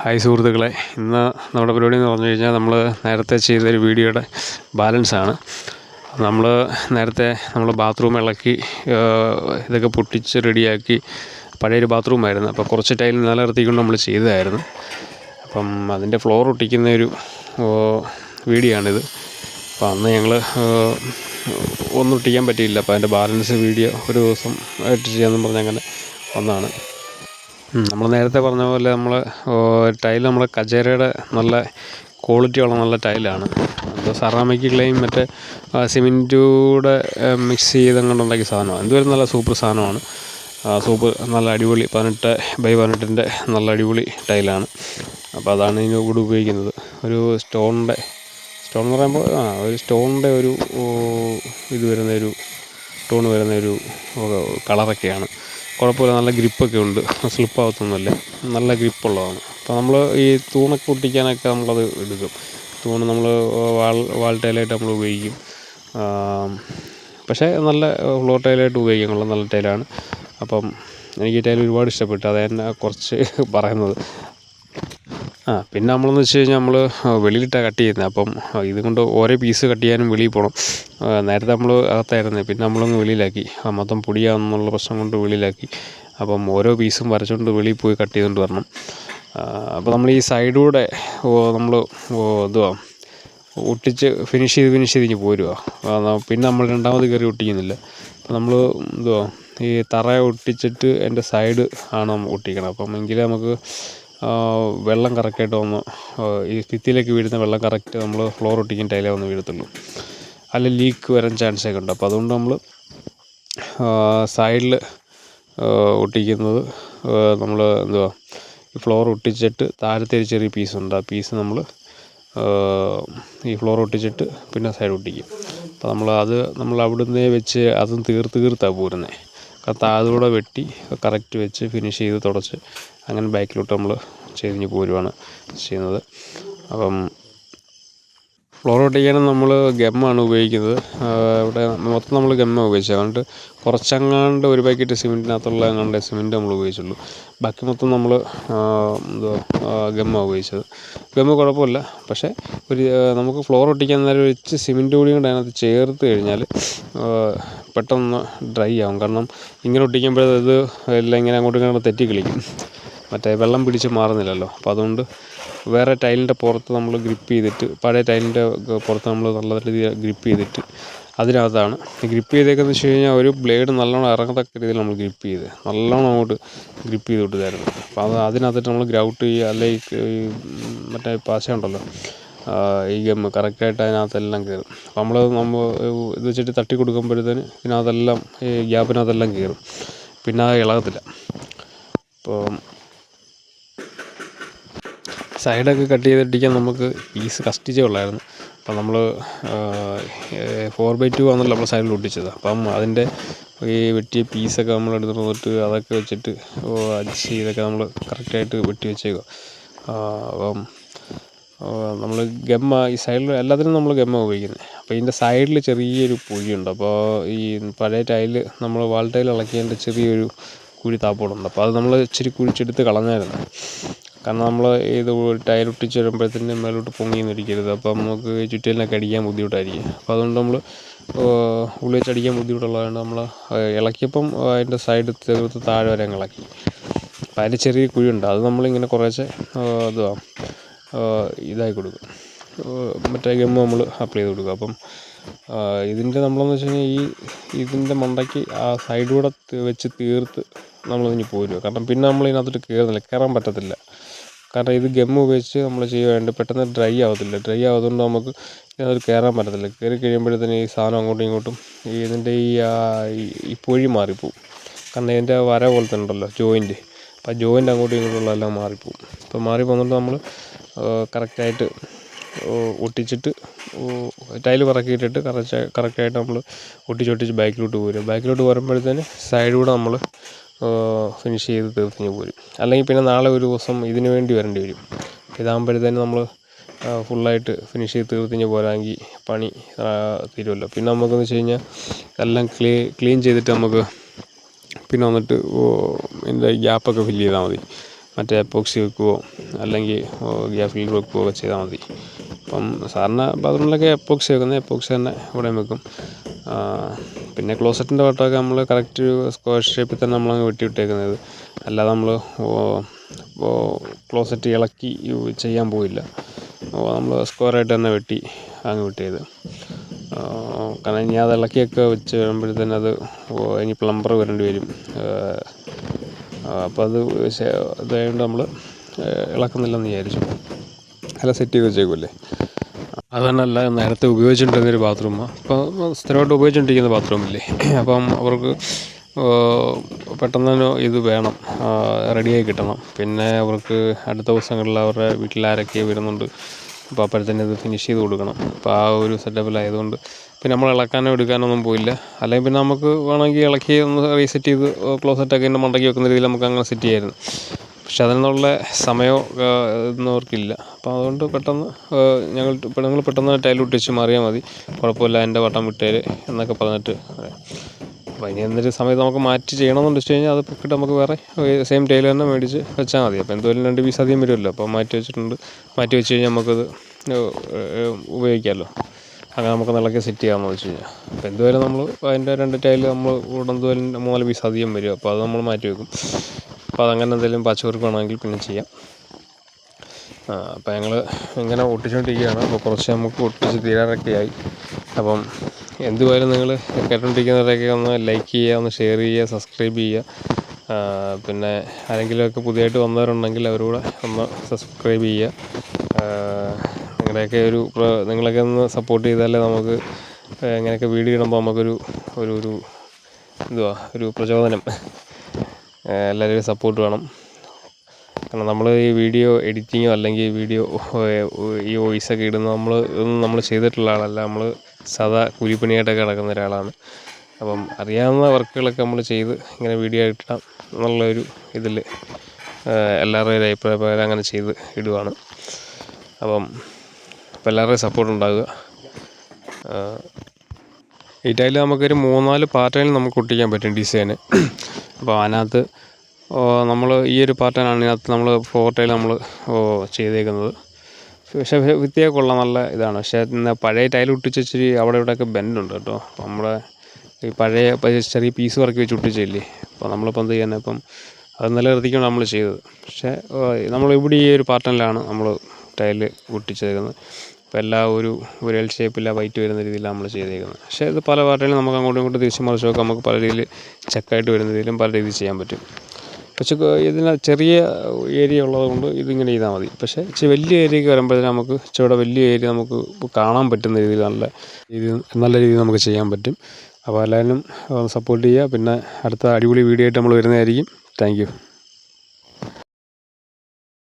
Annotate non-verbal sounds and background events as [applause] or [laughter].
Hi സുഹൃത്തുക്കളെ. ഇന്ന് നമ്മുടെ പരിപാടി എന്ന് പറഞ്ഞു കഴിഞ്ഞാൽ നമ്മൾ നേരത്തെ ചെയ്തൊരു വീഡിയോയുടെ ബാലൻസാണ് നമ്മൾ നേരത്തെ നമ്മൾ ബാത്റൂം ഇളക്കി ഇതൊക്കെ പൊട്ടിച്ച് റെഡിയാക്കി പഴയൊരു ബാത്റൂമായിരുന്നു അപ്പോൾ കുറച്ച് ടൈൽ നിലനിർത്തിക്കൊണ്ട് നമ്മൾ ചെയ്തതായിരുന്നു. അപ്പം അതിന്റെ ഫ്ലോർ ഒട്ടിക്കുന്ന ഒരു വീഡിയോ ആണിത് അപ്പോൾ അന്ന് ഞങ്ങൾ ഒന്നും ഒട്ടിക്കാൻ പറ്റിയില്ല. അപ്പോൾ അതിന്റെ ബാലൻസ് വീഡിയോ ഒരു ദിവസം ആയിട്ട് ചെയ്യാമെന്ന് പറഞ്ഞ് അങ്ങനെ വന്നതാണ്. നമ്മൾ നേരത്തെ പറഞ്ഞ പോലെ നമ്മൾ ടൈൽ നമ്മൾ കജേരയുടെ നല്ല ക്വാളിറ്റി ഉള്ള നല്ല ടൈലാണ്. അത് ക്ലെയിം മറ്റേ സിമെന്റൂടെ മിക്സ് ചെയ്തങ്ങോട്ട് ഉണ്ടാക്കിയ സാധനമാണ്. എന്തുവരും നല്ല സൂപ്പർ സാധനമാണ്. സൂപ്പർ നല്ല അടിപൊളി പതിനെട്ട് ബൈ പതിനെട്ടിന്റെ നല്ല അടിപൊളി ടൈലാണ്. അപ്പോൾ അതാണ് ഇതിന് കൂടെ ഉപയോഗിക്കുന്നത്. ഒരു സ്റ്റോണിന്റെ സ്റ്റോൺ എന്ന് പറയുമ്പോൾ ആ ഒരു സ്റ്റോണിന്റെ ഒരു ഇത് വരുന്ന ഒരു ടോൺ വരുന്ന ഒരു കളറൊക്കെയാണ്. കുഴപ്പമില്ല നല്ല ഗ്രിപ്പൊക്കെ ഉണ്ട്. സ്ലിപ്പ് ആവത്തൊന്നുമില്ല നല്ല ഗ്രിപ്പുള്ളതാണ്. അപ്പോൾ നമ്മൾ ഈ തൂണൊക്കെ ഒട്ടിക്കാനൊക്കെ നമ്മളത് എടുക്കും. തൂണ് നമ്മൾ വാൾ വാൾ ടൈലായിട്ട് നമ്മൾ ഉപയോഗിക്കും. പക്ഷേ നല്ല ഫ്ലോർ ടൈലായിട്ട് ഉപയോഗിക്കാൻ കൊള്ളും നല്ല ടൈലാണ്. അപ്പം എനിക്ക് ഈ ടൈൽ ഒരുപാട് ഇഷ്ടപ്പെട്ടു. അത് തന്നെ കുറച്ച് [laughs] പറയുന്നത്. ആ പിന്നെ നമ്മളെന്ന് വെച്ച് കഴിഞ്ഞാൽ നമ്മൾ വെളിയിലിട്ടാണ് കട്ട് ചെയ്യുന്നത് അപ്പം ഇതുകൊണ്ട് ഓരോ പീസ് കട്ട് ചെയ്യാനും വെളിയിൽ പോകണം നേരത്തെ നമ്മൾ അകത്തായിരുന്നു. പിന്നെ നമ്മളൊന്ന് വെളിയിലാക്കി. മൊത്തം പൊടിയാണെന്നുള്ള പ്രശ്നം കൊണ്ട് വെളിയിലാക്കി. അപ്പം ഓരോ പീസും വരച്ചുകൊണ്ട് വെളിയിൽ പോയി കട്ട് ചെയ്തുകൊണ്ട് വരണം. അപ്പോൾ നമ്മൾ ഈ സൈഡിലൂടെ നമ്മൾ ഇതുവാ ഒട്ടിച്ച് ഫിനിഷ് ചെയ്ത് ഫിനിഷ് ചെയ്ത് ഇനി പോരുക പിന്നെ നമ്മൾ രണ്ടാമത് കയറി ഒട്ടിക്കുന്നില്ല. അപ്പോൾ നമ്മൾ എന്തുവാ ഈ തറ ഒട്ടിച്ചിട്ട് എന്റെ സൈഡ് ആണ് ഒട്ടിക്കണം. അപ്പം എങ്കിലേ നമുക്ക് വെള്ളം കറക്റ്റായിട്ട് വന്ന് ഈ ഭിത്തിയിലേക്ക് വീഴുന്ന വെള്ളം കറക്റ്റ് നമ്മൾ ഫ്ലോർ ഒട്ടിക്കുന്ന ടൈലേ വന്ന് വീഴത്തുള്ളൂ. അല്ല ലീക്ക് വരാൻ ചാൻസ് ഒക്കെ ഉണ്ട്. അപ്പോൾ അതുകൊണ്ട് നമ്മൾ സൈഡിൽ ഒട്ടിക്കുന്നത് നമ്മൾ എന്തുവാ ഫ്ലോർ ഒട്ടിച്ചിട്ട് താഴത്തെ ഒരു ചെറിയ ഉണ്ട്. ആ പീസ് നമ്മൾ ഈ ഫ്ലോർ ഒട്ടിച്ചിട്ട് പിന്നെ സൈഡ് ഒട്ടിക്കും. അപ്പോൾ നമ്മൾ അത് നമ്മൾ അവിടുന്ന് വെച്ച് അതും തീർത്ത് തീർത്താണ് പോരുന്നത് താഴെ വെട്ടി കറക്റ്റ് വെച്ച് ഫിനിഷ് ചെയ്ത് തുടച്ച് അങ്ങനെ ബാക്കിലോട്ട് നമ്മൾ ചെയ്തിഞ്ഞ് പോരുവാണ് ചെയ്യുന്നത്. അപ്പം ഫ്ലോർ ഒട്ടിക്കാനും നമ്മൾ ഗമ്മാണ് ഉപയോഗിക്കുന്നത്. ഇവിടെ മൊത്തം നമ്മൾ ഗമ്മ ഉപയോഗിച്ചത്. അതുകൊണ്ട് കുറച്ചങ്ങാണ്ട് ഒരു പാക്കറ്റ് സിമെന്റിനകത്തുള്ള എങ്ങാണ്ട് സിമെന്റ് നമ്മൾ ഉപയോഗിച്ചുള്ളൂ. ബാക്കി മൊത്തം നമ്മൾ എന്തുവാ ഗമ്മ ഉപയോഗിച്ചത്. ഗമ്മ കുഴപ്പമില്ല. പക്ഷേ ഒരു നമുക്ക് ഫ്ലോർ ഒട്ടിക്കാൻ നേരം ഒഴിച്ച് സിമെന്റ് കൂടി കൊണ്ട് അതിനകത്ത് ചേർത്ത് കഴിഞ്ഞാൽ പെട്ടെന്ന് ഡ്രൈ ആവും. കാരണം ഇങ്ങനെ ഒട്ടിക്കുമ്പോഴത് എല്ലാം ഇങ്ങനെ അങ്ങോട്ടും ഇങ്ങോട്ടും തെറ്റി കളിക്കും മറ്റേ വെള്ളം പിടിച്ച് മാറുന്നില്ലല്ലോ. അപ്പോൾ അതുകൊണ്ട് വേറെ ടൈലിന്റെ പുറത്ത് നമ്മൾ ഗ്രിപ്പ് ചെയ്തിട്ട് പഴയ ടൈലിന്റെ പുറത്ത് നമ്മൾ നല്ല രീതിയിൽ ഗ്രിപ്പ് ചെയ്തിട്ട് അതിനകത്താണ്. ഗ്രിപ്പ് ചെയ്തേക്കെന്ന് വെച്ച് കഴിഞ്ഞാൽ ഒരു ബ്ലേഡ് നല്ലോണം ഇറങ്ങത്തക്ക രീതിയിൽ നമ്മൾ ഗ്രിപ്പ് ചെയ്ത് നല്ലോണം അങ്ങോട്ട് ഗ്രിപ്പ് ചെയ്ത് വിട്ടതായിരുന്നു അപ്പോൾ അത് അതിനകത്തിട്ട് നമ്മൾ ഗ്രൗട്ട് ചെയ്യുക അല്ലെങ്കിൽ മറ്റേ പാശ ഉണ്ടല്ലോ ഈ ഗം കറക്റ്റായിട്ട് അതിനകത്തെല്ലാം കയറും നമ്മൾ നമ്മൾ ഇത് വെച്ചിട്ട് തട്ടി കൊടുക്കുമ്പോഴത്തേന് ഇതിനകത്തെല്ലാം ഈ ഗ്യാപ്പിനകത്തെല്ലാം കയറും പിന്നെ അത് ഇളകത്തില്ല. അപ്പോൾ സൈഡൊക്കെ കട്ട് ചെയ്തിട്ടിരിക്കാൻ നമുക്ക് ഈസ് കഷ്ടിച്ചേ ഉള്ളായിരുന്നു. അപ്പം നമ്മൾ ഫോർ ബൈ ടു ആണല്ലോ നമ്മൾ സൈഡിൽ ഒട്ടിച്ചത്. അപ്പം അതിന്റെ ഈ വെട്ടിയ പീസൊക്കെ നമ്മൾ എടുത്ത് വന്നിട്ട് അതൊക്കെ വെച്ചിട്ട് അഡ്ജസ്റ്റ് ചെയ്തൊക്കെ നമ്മൾ കറക്റ്റായിട്ട് വെട്ടി വെച്ചേക്കുക അപ്പം നമ്മൾ ഗമ്മ ഈ സൈഡിൽ എല്ലാത്തിനും നമ്മൾ ഗമ്മ ഉപയോഗിക്കുന്നത് അപ്പോൾ ഇതിന്റെ സൈഡിൽ ചെറിയൊരു കുഴിയുണ്ട് അപ്പോൾ ഈ പഴയ ടൈൽ നമ്മൾ വാൾ ടൈൽ ഇളക്കിയതിന്റെ ചെറിയൊരു കുഴി താപ്പോടുണ്ട്. അപ്പോൾ അത് നമ്മൾ ഇച്ചിരി കുഴിച്ചെടുത്ത് കളഞ്ഞായിരുന്നു. കാരണം നമ്മൾ ഇത് ടയർ ഒട്ടിച്ച് വരുമ്പോഴത്തേനും മേലോട്ട് പൊങ്ങി നിന്നിരിക്കരുത് അപ്പം നമുക്ക് ചുറ്റിലിനൊക്കെ അടിക്കാൻ ബുദ്ധിമുട്ടായിരിക്കും. അപ്പോൾ അതുകൊണ്ട് നമ്മൾ ഉള്ളിൽ വെച്ച് അടിക്കാൻ ബുദ്ധിമുട്ടുള്ളതുകൊണ്ട് നമ്മൾ ഇളക്കിയപ്പം അതിന്റെ സൈഡ് തീർത്ത് താഴെ വരെ ഇളക്കി. അപ്പം അതിന്റെ ചെറിയ കുഴിയുണ്ട്. അത് നമ്മളിങ്ങനെ കുറേശ്ശെ ഇതുവാ ഇതായി കൊടുക്കും. മറ്റേ ഗമ്മ് നമ്മൾ അപ്ലൈ ചെയ്ത് കൊടുക്കും. അപ്പം ഇതിന്റെ നമ്മളെന്ന് വെച്ച് കഴിഞ്ഞാൽ ഈ ഇതിന്റെ മണ്ടയ്ക്ക് ആ സൈഡിലൂടെ വെച്ച് തീർത്ത് നമ്മളിതിന് പോരുക കാരണം പിന്നെ നമ്മൾ ഇതിനകത്തോട്ട് കയറുന്നില്ല കയറാൻ പറ്റത്തില്ല. കാരണം ഇത് ഗം ഉപയോഗിച്ച് നമ്മൾ ചെയ്യുകയാണെങ്കിൽ പെട്ടെന്ന് ഡ്രൈ ആവത്തില്ല. ഡ്രൈ ആവുന്നതുകൊണ്ട് നമുക്ക് അത് കയറാൻ പറ്റത്തില്ല. കയറി കഴിയുമ്പോഴത്തേന് ഈ സാധനം അങ്ങോട്ടും ഇങ്ങോട്ടും ഈ ഇതിന്റെ ഈ ഈ പൊഴി മാറിപ്പോവും. കാരണം ഇതിന്റെ വര പോലത്തെ ഉണ്ടല്ലോ ജോയിന്റ് അപ്പോൾ ജോയിന്റ് അങ്ങോട്ടും ഇങ്ങോട്ടുള്ള എല്ലാം മാറിപ്പോവും. അപ്പോൾ മാറിപ്പോകുന്നതുകൊണ്ട് നമ്മൾ കറക്റ്റായിട്ട് ഒട്ടിച്ചിട്ട് ടൈൽ കറക്കിയിട്ടിട്ട് കറക്റ്റ് കറക്റ്റായിട്ട് നമ്മൾ ഒട്ടിച്ചൊട്ടിച്ച് ബാക്കിലോട്ട് പോരും ബാക്കിലോട്ട് വരുമ്പോഴത്തേന് സൈഡിലൂടെ നമ്മൾ ഫിനിഷ് ചെയ്ത് തീർത്തിങ്ങ് പോരും. അല്ലെങ്കിൽ പിന്നെ നാളെ ഒരു ദിവസം ഇതിന് വേണ്ടി വരേണ്ടി വരും. ഇതാകുമ്പോഴത്തേന് നമ്മൾ ഫുള്ളായിട്ട് ഫിനിഷ് ചെയ്ത് തീർത്തിങ്ങ് പോരാമെങ്കിൽ പണി തീരുമല്ലോ പിന്നെ നമുക്കെന്ന് വെച്ച് കഴിഞ്ഞാൽ എല്ലാം ക്ലീ ക്ലീൻ ചെയ്തിട്ട് നമുക്ക് പിന്നെ വന്നിട്ട് ഇതിന്റെ ഗ്യാപ്പൊക്കെ ഫില്ല് ചെയ്താൽ മതി. മറ്റേ എപ്പോക്സി വെക്കുകയോ അല്ലെങ്കിൽ ഗ്യാപ്പ് ഫിൽറ്റർ വെക്കുകയോ ഒക്കെ ചെയ്താൽ മതി. അപ്പം സാധാരണ ബാത്റൂമിലൊക്കെ എപ്പോക്സി വെക്കുന്നത് എപ്പോക്സി തന്നെ ഇവിടെയും വെക്കും. പിന്നെ ക്ലോസറ്റിന്റെ വട്ടമൊക്കെ നമ്മൾ കറക്റ്റ് സ്ക്വയർ ഷേപ്പിൽ തന്നെ നമ്മളങ്ങ് വെട്ടി വിട്ടേക്കുന്നത്. അല്ലാതെ നമ്മൾ ക്ലോസറ്റ് ഇളക്കി ചെയ്യാൻ പോയില്ല. നമ്മൾ സ്ക്വയറായിട്ട് തന്നെ വെട്ടി അങ്ങ് വെട്ടിയത് കാരണം ഇനി അത് ഇളക്കിയൊക്കെ വെച്ച് വരുമ്പോഴത്തേനും അത് ഇനി പ്ലംബർ വരേണ്ടി വരും. അപ്പോൾ അത് ഇതായതുകൊണ്ട് നമ്മൾ ഇളക്കുന്നില്ലെന്ന് വിചാരിച്ചു. അല്ല സെറ്റ് ചെയ്ത് വെച്ചേക്കുമല്ലേ അത് തന്നെയല്ല നേരത്തെ ഉപയോഗിച്ചുകൊണ്ടിരുന്നൊരു ബാത്റൂമാണ് അപ്പം സ്ഥിരമായിട്ട് ഉപയോഗിച്ചുകൊണ്ടിരിക്കുന്ന ബാത്റൂമില്ലേ അപ്പം അവർക്ക് പെട്ടെന്ന് ഇത് വേണം റെഡിയായി കിട്ടണം. പിന്നെ അവർക്ക് അടുത്ത ദിവസങ്ങളിൽ അവരുടെ വീട്ടിൽ ആരൊക്കെ വരുന്നുണ്ട്. അപ്പോൾ അപ്പോഴത്തേനും ഇത് ഫിനിഷ് ചെയ്ത് കൊടുക്കണം. അപ്പോൾ ആ ഒരു സെറ്റപ്പിലായതുകൊണ്ട് പിന്നെ നമ്മൾ ഇളക്കാനോ എടുക്കാനോ ഒന്നും പോയില്ല. അല്ലെങ്കിൽ പിന്നെ നമുക്ക് വേണമെങ്കിൽ ഇളക്കി ഒന്ന് റീസെറ്റ് ചെയ്ത് ക്ലോസറ്റൊക്കെ ഇതിന്റെ മണ്ടയ്ക്ക് വെക്കുന്ന രീതിയിൽ നമുക്ക് അങ്ങനെ സെറ്റ് ചെയ്യായിരുന്നു പക്ഷെ അതിനുള്ള സമയമോ ഇന്നവർക്കില്ല അവർക്കില്ല. അപ്പോൾ അതുകൊണ്ട് പെട്ടെന്ന് ഞങ്ങൾ നിങ്ങൾ പെട്ടെന്ന് ടൈൽ ഒട്ടിച്ച് മാറിയാൽ മതി. കുഴപ്പമില്ല എന്റെ വട്ടം വിട്ടേര് എന്നൊക്കെ പറഞ്ഞിട്ട്. അപ്പോൾ ഇനി എന്തൊരു സമയത്ത് നമുക്ക് മാറ്റി ചെയ്യണമെന്ന് വെച്ച് കഴിഞ്ഞാൽ അത് പൊക്കിട്ട് നമുക്ക് വേറെ സെയിം ടൈൽ തന്നെ മേടിച്ച് വെച്ചാൽ മതി. അപ്പോൾ എന്തുവരും രണ്ട് പീസ് അധികം വരുമല്ലോ. അപ്പോൾ മാറ്റി വെച്ചിട്ടുണ്ട്. മാറ്റി വെച്ച് കഴിഞ്ഞാൽ നമുക്കത് ഉപയോഗിക്കാമല്ലോ. അങ്ങനെ നമുക്ക് നിലയ്ക്ക് സെറ്റ് ചെയ്യാമെന്ന് വെച്ച് കഴിഞ്ഞാൽ. അപ്പോൾ എന്തുവരെ നമ്മൾ അതിന്റെ രണ്ട് ടൈൽ നമ്മൾ ഉടന്തുവലും മൂന്നാൽ പീസ് അധികം വരും. അപ്പോൾ അത് നമ്മൾ മാറ്റി വെക്കും. അപ്പോൾ അതങ്ങനെ എന്തെങ്കിലും പാച്ച് വർക്ക് വേണമെങ്കിൽ പിന്നെ ചെയ്യാം. അപ്പോൾ ഞങ്ങൾ ഇങ്ങനെ ഒട്ടിച്ചുകൊണ്ടിരിക്കുകയാണ് അപ്പോൾ കുറച്ച് നമുക്ക് ഒട്ടിച്ച് തീരാറൊക്കെ ആയി. അപ്പം എന്തുവായാലും നിങ്ങൾ കേട്ടോണ്ടിരിക്കുന്നവരൊക്കെ ഒന്ന് ലൈക്ക് ചെയ്യുക ഒന്ന് ഷെയർ ചെയ്യുക സബ്സ്ക്രൈബ് ചെയ്യുക. പിന്നെ ആരെങ്കിലുമൊക്കെ പുതിയതായിട്ട് വന്നവരുണ്ടെങ്കിൽ അവരോട് ഒന്ന് സബ്സ്ക്രൈബ് ചെയ്യുക. നിങ്ങളുടെയൊക്കെ ഒരു നിങ്ങളൊക്കെ ഒന്ന് സപ്പോർട്ട് ചെയ്താലേ നമുക്ക് ഇങ്ങനെയൊക്കെ വീഡിയോ ഇടുമ്പോൾ നമുക്കൊരു ഒരു ഒരു എന്തുവാ ഒരു പ്രചോദനം. എല്ലാവരുടെയും സപ്പോർട്ട് വേണം. കാരണം നമ്മൾ ഈ വീഡിയോ എഡിറ്റിങ്ങോ അല്ലെങ്കിൽ വീഡിയോ ഈ വോയിസൊക്കെ ഇടുന്ന നമ്മൾ ഇതൊന്നും നമ്മൾ ചെയ്തിട്ടുള്ള ആളല്ല. നമ്മൾ സാധാ കൂലിപ്പണിയായിട്ടൊക്കെ നടക്കുന്ന ഒരാളാണ്. അപ്പം അറിയാവുന്ന വർക്കുകളൊക്കെ നമ്മൾ ചെയ്ത് ഇങ്ങനെ വീഡിയോ ഇട്ടാം എന്നുള്ളൊരു ഇതിൽ എല്ലാവരുടെയും ഒരു അഭിപ്രായ പ്രകാരം അങ്ങനെ ചെയ്ത് ഇടുവാണ്. അപ്പം അപ്പം എല്ലാവരുടെയും സപ്പോർട്ട് ഉണ്ടാകുക ഈ ടൈമിൽ നമുക്കൊരു മൂന്നാൽ പാറ്റേണിൽ നമുക്ക് ഒട്ടിക്കാൻ പറ്റും ഡിസൈന്. അപ്പോൾ അതിനകത്ത് നമ്മൾ ഈ ഒരു പാറ്റേണാണ് ഇതിനകത്ത് നമ്മൾ ഫ്ലോർ ടൈൽ നമ്മൾ ചെയ്തേക്കുന്നത്. പക്ഷേ കൊള്ളാം നല്ല ഇതാണ്. പക്ഷേ പഴയ ടൈൽ ഒട്ടിച്ച് ഇച്ചിരി അവിടെ ഇവിടെയൊക്കെ ബെൻഡുണ്ട് കേട്ടോ. അപ്പോൾ നമ്മുടെ ഈ പഴയ ചെറിയ പീസ് വർക്ക് വെച്ച് ഒട്ടിച്ചില്ലേ അപ്പോൾ നമ്മളിപ്പോൾ എന്ത് ചെയ്യുന്നത്? ഇപ്പം അത് നിലനിർത്തിക്കൊണ്ട് നമ്മൾ ചെയ്തത്. പക്ഷേ നമ്മൾ ഇവിടെ ഈ ഒരു പാറ്റേണിലാണ് നമ്മൾ ടൈൽ ഒട്ടിച്ചേക്കുന്നത്. അപ്പോൾ എല്ലാ ഒരു ഒരു എൽ ഷേപ്പില്ല വൈറ്റ് വരുന്ന രീതിയിലാണ് നമ്മൾ ചെയ്തേക്കുന്നത്. പക്ഷേ ഇത് പല പാറ്റേണിലും നമുക്ക് അങ്ങോട്ടും ഇങ്ങോട്ടും തിരിച്ച് മറിച്ചൊക്കെ നമുക്ക് പല രീതിയിൽ ചെക്കായിട്ട് വരുന്ന രീതിയിലും പല രീതിയിൽ ചെയ്യാൻ പറ്റും. പക്ഷേ ഇതിന് ചെറിയ ഏരിയ ഉള്ളതുകൊണ്ട് ഇതിങ്ങനെ ചെയ്താൽ മതി. പക്ഷേ ഇച്ചിരി വലിയ ഏരിയയ്ക്ക് വരുമ്പോഴത്തേനും നമുക്ക് ഇച്ചിരി വലിയ ഏരിയ നമുക്ക് കാണാൻ പറ്റുന്ന രീതിയിൽ നല്ല രീതിയിൽ നല്ല രീതിയിൽ നമുക്ക് ചെയ്യാൻ പറ്റും. അപ്പോൾ എല്ലാവരും സപ്പോർട്ട് ചെയ്യുക. പിന്നെ അടുത്ത അടിപൊളി വീഡിയോ ആയിട്ട് നമ്മൾ വരുന്നതായിരിക്കും. താങ്ക്